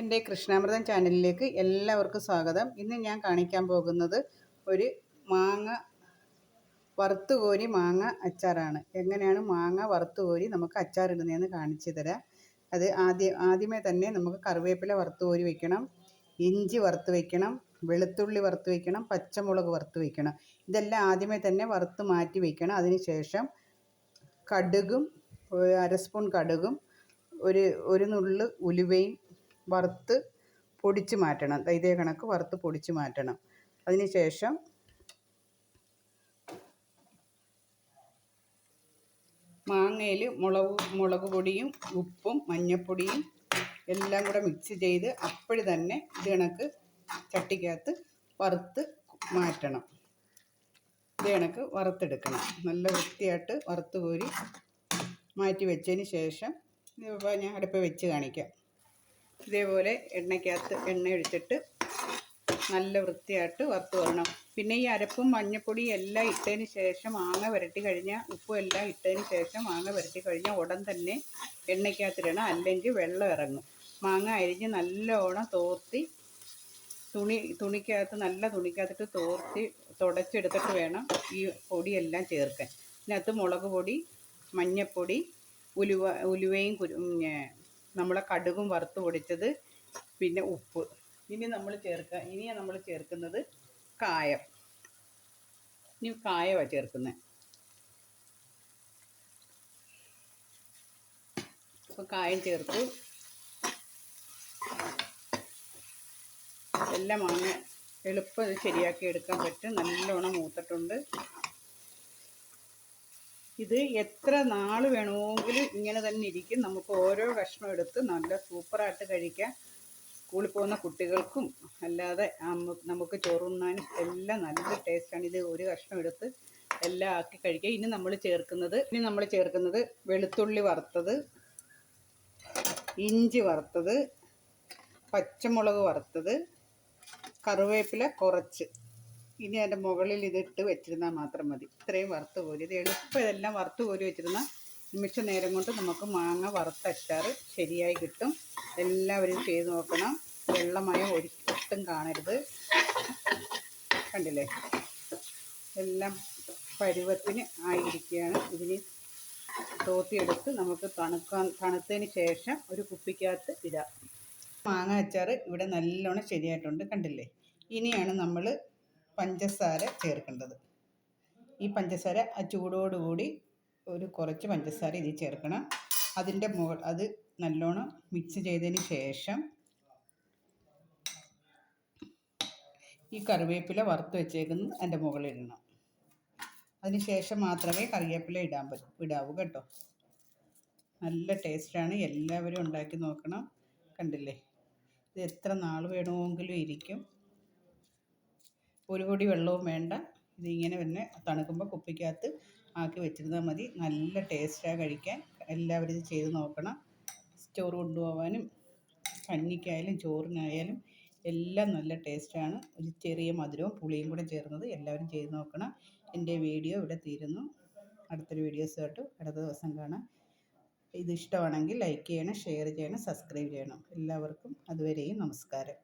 എന്റെ കൃഷ്ണാമൃതം ചാനലിലേക്ക് എല്ലാവർക്കും സ്വാഗതം. ഇന്ന് ഞാൻ കാണിക്കാൻ പോകുന്നത് ഒരു മാങ്ങ വറുത്തുകോരി മാങ്ങ അച്ചാറാണ്. എങ്ങനെയാണ് മാങ്ങ വറുത്തുകോരി നമുക്ക് അച്ചാറിടുന്നതെന്ന് കാണിച്ചു തരാം. അത് ആദ്യം ആദ്യമേ തന്നെ നമുക്ക് കറിവേപ്പില വറുത്തു കോരി വെക്കണം ഇഞ്ചി വറുത്ത് വെക്കണം വെളുത്തുള്ളി വറുത്ത് വെക്കണം പച്ചമുളക് വറുത്ത് വെക്കണം. ഇതെല്ലാം ആദ്യമേ തന്നെ വറുത്ത് മാറ്റി വെക്കണം. അതിനുശേഷം കടുകും അര സ്പൂൺ കടുകും ഒരു ഒരു നുള്ളു ഉലുവയും വറുത്ത് പൊടിച്ച് മാറ്റണം. ഇതേ കണക്ക് വറുത്ത് പൊടിച്ച് മാറ്റണം. അതിന് ശേഷം മാങ്ങയിൽ മുളക് മുളക് പൊടിയും ഉപ്പും മഞ്ഞൾപ്പൊടിയും എല്ലാം കൂടെ മിക്സ് ചെയ്ത് അപ്പോഴ് തന്നെ ഇത് കണക്ക് ചട്ടിക്കകത്ത് വറുത്ത് മാറ്റണം. ഇത് കണക്ക് വറുത്തെടുക്കണം. നല്ല വൃത്തിയായിട്ട് വറുത്ത് കോരി മാറ്റി വെച്ചതിന് ശേഷം ഞാൻ അടുപ്പ് വെച്ച് കാണിക്കാം. ഇതേപോലെ എണ്ണയ്ക്കകത്ത് എണ്ണ ഒഴിച്ചിട്ട് നല്ല വൃത്തിയായിട്ട് വറുത്ത് വരണം. പിന്നെ ഈ അരപ്പും മഞ്ഞപ്പൊടിയും എല്ലാം ഇട്ടതിന് ശേഷം മാങ്ങ വരട്ടി കഴിഞ്ഞാൽ ഉപ്പും എല്ലാം ഇട്ടതിന് ശേഷം മാങ്ങ വരട്ടി കഴിഞ്ഞാൽ ഉടൻ തന്നെ എണ്ണയ്ക്കകത്തിടണം. അല്ലെങ്കിൽ വെള്ളം ഇറങ്ങും. മാങ്ങ അരിഞ്ഞ് നല്ലോണം തോർത്തി തുണി തുണിക്കകത്ത് നല്ല തുണിക്കകത്തിട്ട് തോർത്തി തുടച്ചെടുത്തിട്ട് വേണം ഈ പൊടിയെല്ലാം ചേർക്കാൻ. ഇതിനകത്ത് മുളക് പൊടി മഞ്ഞൾപ്പൊടി ഉലുവ ഉലുവയും കുരു നമ്മളെ കടുകും വറുത്ത് പൊടിച്ചത് പിന്നെ ഉപ്പ്. ഇനി നമ്മൾ ചേർക്കുക ഇനിയാണ് നമ്മൾ ചേർക്കുന്നത് കായം. ഇനി കായമാണ് ചേർക്കുന്നത് അപ്പോൾ കായം ചേർത്ത്. എല്ലാം അങ്ങനെ എളുപ്പം ശരിയാക്കി എടുക്കാൻ പറ്റും. നല്ലോണം മൂത്തിട്ടുണ്ട്. ഇത് എത്ര നാൾ വേണമെങ്കിലും ഇങ്ങനെ തന്നെ ഇരിക്കും. നമുക്ക് ഓരോ കഷ്ണം എടുത്ത് നല്ല സൂപ്പറായിട്ട് കഴിക്കാം. സ്കൂളിൽ പോകുന്ന കുട്ടികൾക്കും അല്ലാതെ നമുക്ക് ചോറുണ്ണാനും എല്ലാം നല്ല ടേസ്റ്റാണ് ഇത് ഒരു കഷ്ണം എടുത്ത് എല്ലാം ആക്കി കഴിക്കുക ഇനി നമ്മൾ ചേർക്കുന്നത് ഇനി നമ്മൾ ചേർക്കുന്നത് വെളുത്തുള്ളി വറുത്തത് ഇഞ്ചി വറുത്തത് പച്ചമുളക് വറുത്തത് കറിവേപ്പില കുറച്ച്. ഇനി അതിന്റെ മുകളിൽ ഇതിട്ട് വെച്ചിരുന്നാൽ മാത്രം മതി. ഇത്രയും വറുത്ത് കോരി. ഇത് എളുപ്പം ഇതെല്ലാം വറുത്ത് കോരി വെച്ചിരുന്ന നിമിഷ നേരം കൊണ്ട് നമുക്ക് മാങ്ങ വറുത്ത അച്ചാർ ശരിയായി കിട്ടും. എല്ലാവരും ചെയ്ത് നോക്കണം. വെള്ളമയം ഒരിക്കലും കാണരുത്. കണ്ടില്ലേ? എല്ലാം പരുവത്തിന് ആയിരിക്കുകയാണ്. ഇതിന് തോത്തിയെടുത്ത് നമുക്ക് തണുക്കാൻ തണുത്തതിന് ശേഷം ഒരു കുപ്പിക്കകത്ത് ഇടാം. മാങ്ങ അച്ചാർ ഇവിടെ നല്ലോണം ശരിയായിട്ടുണ്ട്. കണ്ടില്ലേ? ഇനിയാണ് നമ്മൾ പഞ്ചസാര ചേർക്കേണ്ടത്. ഈ പഞ്ചസാര ആ ചൂടോടുകൂടി ഒരു കുറച്ച് പഞ്ചസാര ഇതിൽ ചേർക്കണം. അതിന്റെ മുകൾ അത് നല്ലോണം മിക്സ് ചെയ്തതിന് ശേഷം ഈ കറിവേപ്പില വറുത്ത് വെച്ചേക്കുന്നത് അതിന്റെ മുകളിൽ ഇടണം. അതിന് ശേഷം മാത്രമേ കറിവേപ്പില ഇടാൻ പറ്റൂ ഇടാവൂ കേട്ടോ. നല്ല ടേസ്റ്റാണ് എല്ലാവരും ഉണ്ടാക്കി നോക്കണം. കണ്ടില്ലേ? ഇത് എത്ര നാൾ വേണമെങ്കിലും ഇരിക്കും. ഒരു പൊടി വെള്ളവും വേണ്ട. ഇതിങ്ങനെ തന്നെ തണുക്കുമ്പോൾ കുപ്പിക്കകത്ത് ആക്കി വെച്ചിരുന്നാൽ മതി. നല്ല ടേസ്റ്റാണ് കഴിക്കാൻ. എല്ലാവരും ഇത് ചെയ്ത് നോക്കണം. ചോറ് കൊണ്ടുപോകാനും കഞ്ഞിക്കായാലും ചോറിനായാലും എല്ലാം നല്ല ടേസ്റ്റാണ്. ഒരു ചെറിയ മധുരവും പുളിയും കൂടെ ചേർന്നത് എല്ലാവരും ചെയ്ത് നോക്കണം. എന്റെ വീഡിയോ ഇവിടെ തീരുന്നു. അടുത്തൊരു വീഡിയോസായിട്ട് അടുത്ത ദിവസം കാണാം. ഇത് ഇഷ്ടമാണെങ്കിൽ ലൈക്ക് ചെയ്യണം ഷെയർ ചെയ്യണം സബ്സ്ക്രൈബ് ചെയ്യണം. എല്ലാവർക്കും അതുവരെയും നമസ്കാരം.